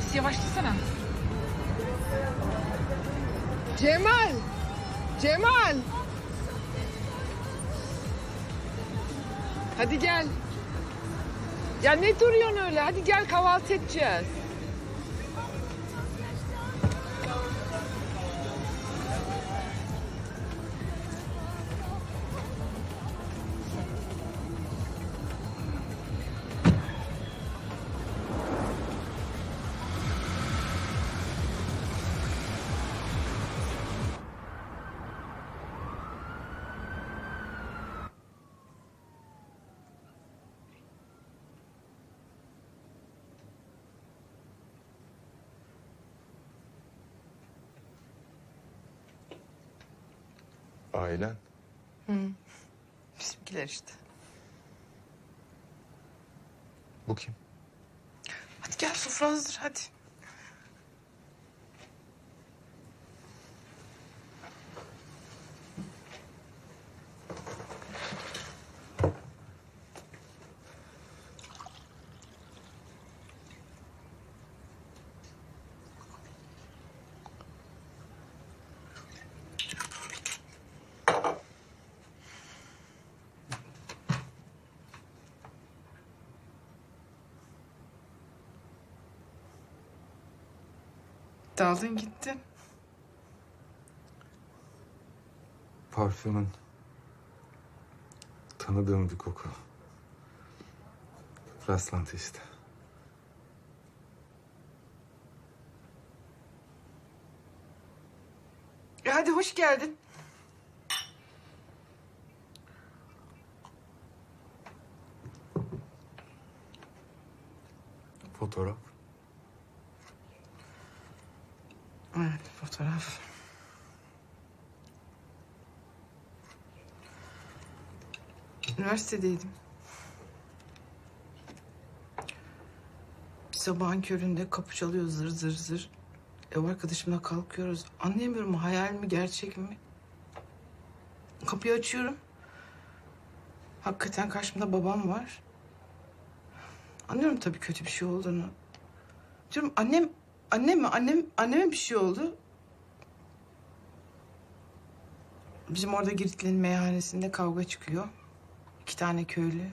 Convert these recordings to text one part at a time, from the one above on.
Abisi yavaşlasana. Cemal! Cemal! Hadi gel. Ya ne duruyorsun öyle? Hadi gel kahvaltı edeceğiz. Ailen. Bizimkiler işte. Bu kim? Hadi gel sofra hazır hadi. Daldın gittin. Parfümün. Tanıdığım bir koku. Rastlantı işte. E hadi hoş geldin. Fotoğraf. Evet fotoğraf. Üniversitedeydim. Bir sabahın köründe kapı çalıyor zır zır zır. Ev arkadaşımla kalkıyoruz. Anlayamıyorum hayal mi gerçek mi? Kapıyı açıyorum. Hakikaten karşımda babam var. Anlıyorum tabii kötü bir şey olduğunu. Diyorum annem, annem mi? Annem, anneme bir şey oldu. Bizim orada Giritli'nin meyhanesinde kavga çıkıyor. İki tane köylü.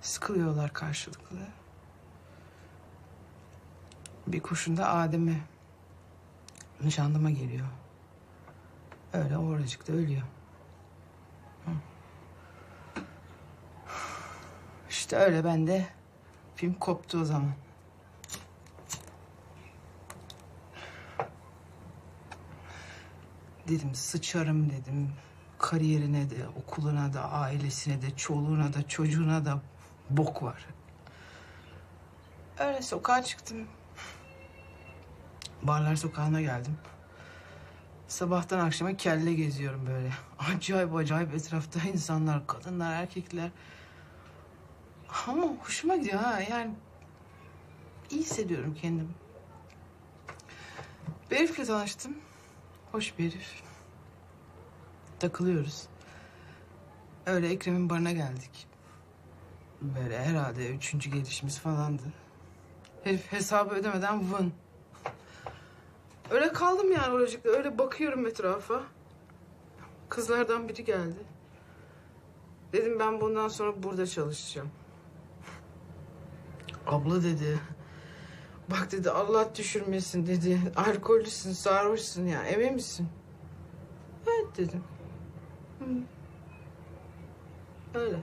Sıkılıyorlar karşılıklı. Bir kurşun da Adem'e. Nişanlıma geliyor. Öyle oracıkta ölüyor. İşte öyle ben de film koptu o zaman. Dedim sıçarım dedim. Kariyerine de, okuluna da, ailesine de, çoluğuna da, çocuğuna da bok var. Öyle sokağa çıktım. Barlar sokağına geldim. Sabahtan akşama kelle geziyorum böyle. Acayip acayip etrafta insanlar, kadınlar, erkekler. Ama hoşuma gidiyor ha yani. iyi hissediyorum kendimi. Bir tanıştım. Hoş bir herif. Takılıyoruz. Öyle Ekrem'in barına geldik. Böyle herhalde üçüncü gelişimiz falandı. Herif hesabı ödemeden vın. Öyle kaldım yani oracıkta. Öyle bakıyorum etrafa. Kızlardan biri geldi. Dedim ben bundan sonra burada çalışacağım. Abla dedi. Bak dedi Allah düşürmesin dedi. Alkollüsün, sarhoşsun ya. Emin misin? Evet dedim. Hı. Öyle.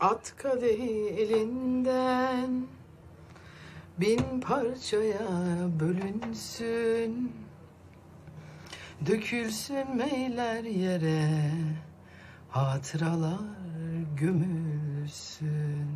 At kadehi elinden Bin parçaya bölünsün. Dökülsün meyler yere Hatıralar gömülsün